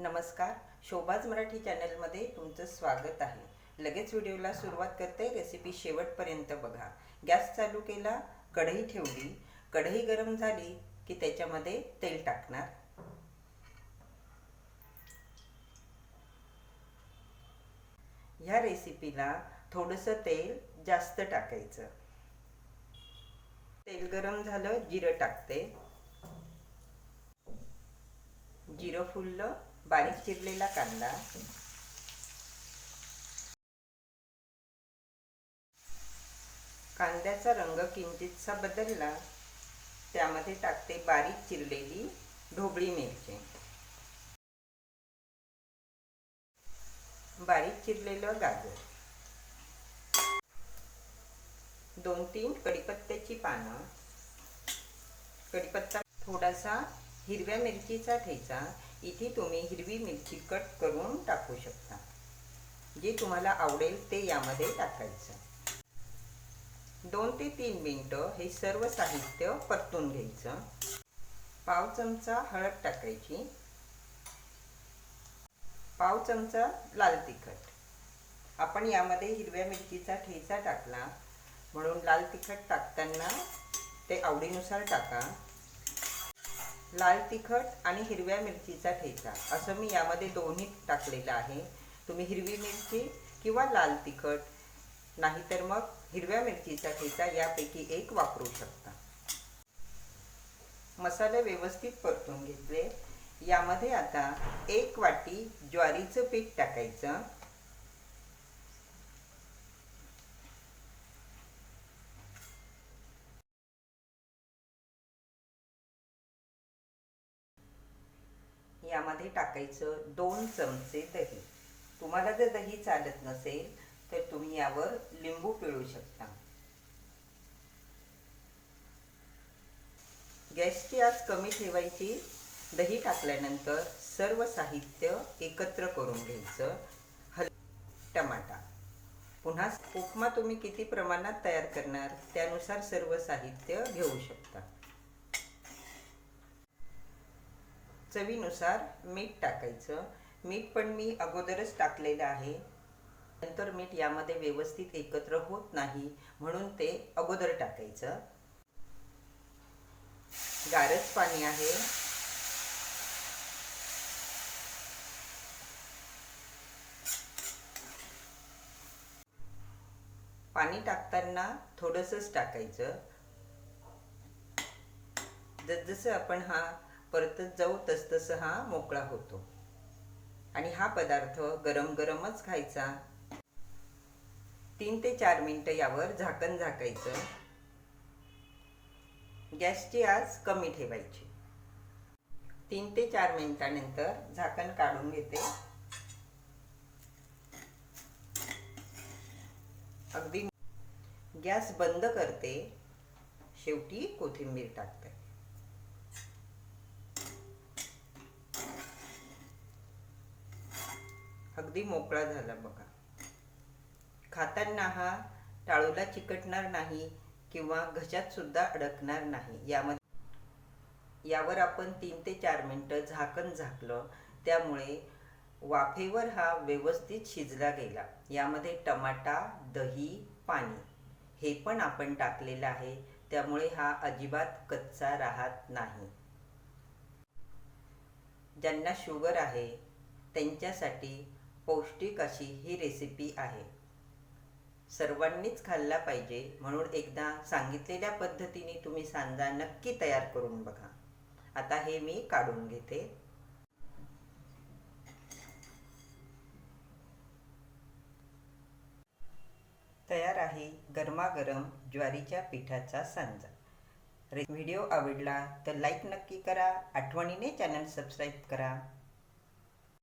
नमस्कार. शोभाज मराठी चॅनलमध्ये तुमचं स्वागत आहे. लगेच व्हिडिओला सुरुवात करते. रेसिपी शेवटपर्यंत बघा. गॅस चालू केला कढई ठेवली. कढई गरम झाली की त्याच्यामध्ये तेल टाकणार. ह्या रेसिपीला थोडंसं तेल जास्त टाकायचं. तेल गरम झालं जिरं टाकते. जिरं फुललं बारीक चिरलेला कांदा. कांद्याचा रंग किंचितसा बदलला त्यामध्ये टाकते बारीक चिरलेली ढोबळी मिरची. बारीक चिरलेलं गाजर. दोन तीन कढीपत्त्याची पानं. कढीपत्ता थोडासा हिरव्या मिरचीचा ठेचा. इथे तुम्ही हिरवी मिरची कट करून टाकू शकता. जे तुम्हाला आवडेल ते यामध्ये टाकायचं. दोन ते तीन मिनटं हे सर्व साहित्य परतून घ्यायचं. पाव चमचा हळद टाकायची. पाव चमचा लाल तिखट. आपण यामध्ये हिरव्या मिरचीचा ठेचा टाकला. म्हणून लाल तिखट टाकताना ते आवडीनुसार टाका. लाल तिखट आणि हिरव्या मिरचीचा ठेचा. असं मी यामध्ये दोन्ही टाकलेलं आहे. तुम्ही हिरवी मिरची किंवा लाल तिखट नाहीतर मग हिरव्या मिरचीचा ठेचा यापैकी एक वापरू शकता. मसाले व्यवस्थित परतून घेतले. यामध्ये आता एक वाटी ज्वारीचं पीठ टाकायचं. यामध्ये टाकायचं दोन चमचे दही. तुम्हाला जर दही चालत नसेल तर तुम्ही यावर लिंबू पिळू शकता. गॅसची आज कमी ठेवायची. दही टाकल्यानंतर सर्व साहित्य एकत्र करून घ्यायचं. हल टमाटा. पुन्हा उपमा तुम्ही किती प्रमाणात तयार करणार त्यानुसार सर्व साहित्य घेऊ शकता. चवीनुसार मीठ टाकायचं. मीठ पण मी अगोदरच टाकलेलं आहे. नंतर मीठ यामध्ये व्यवस्थित एकत्र होत नाही म्हणून ते अगोदर टाकायचं. गारच पाणी आहे. पाणी टाकताना थोडंसंच टाकायचं. जसजसं आपण हा परतत जाऊ तसतसं हा मोकळा होतो. आणि हा पदार्थ गरम गरमच खायचा. तीन ते चार मिनटं यावर झाकण झाकायचं. गॅसची आज कमी ठेवायची. तीन ते चार मिनिटानंतर झाकण काढून घेते. अगदी गॅस बंद करते. शेवटी कोथिंबीर टाकते. अगदी मोकळा झाला बघा. खाताना हा टाळूला चिकटणार नाही किंवा घशात सुद्धा अडकणार नाही. यामध्ये यावर आपण तीन ते चार मिनटं झाकण झाकलं त्यामुळे वाफेवर हा व्यवस्थित शिजला गेला. यामध्ये टमाटा दही पाणी हे पण आपण टाकलेलं आहे. त्यामुळे हा अजिबात कच्चा राहत नाही. ज्यांना शुगर आहे त्यांच्यासाठी पौष्टिक अशी ही रेसिपी आहे. सर्वांनीच खाल्ला पाहिजे म्हणून एकदा सांगितलेल्या पद्धतीने तुम्ही सांजा नक्की तयार करून बघा. आता हे मी काढून घेते. तयार आहे गरमागरम ज्वारीच्या पिठाचा सांजा. व्हिडिओ आवडला तर लाईक नक्की करा. आठवणीने चॅनल सबस्क्राईब करा.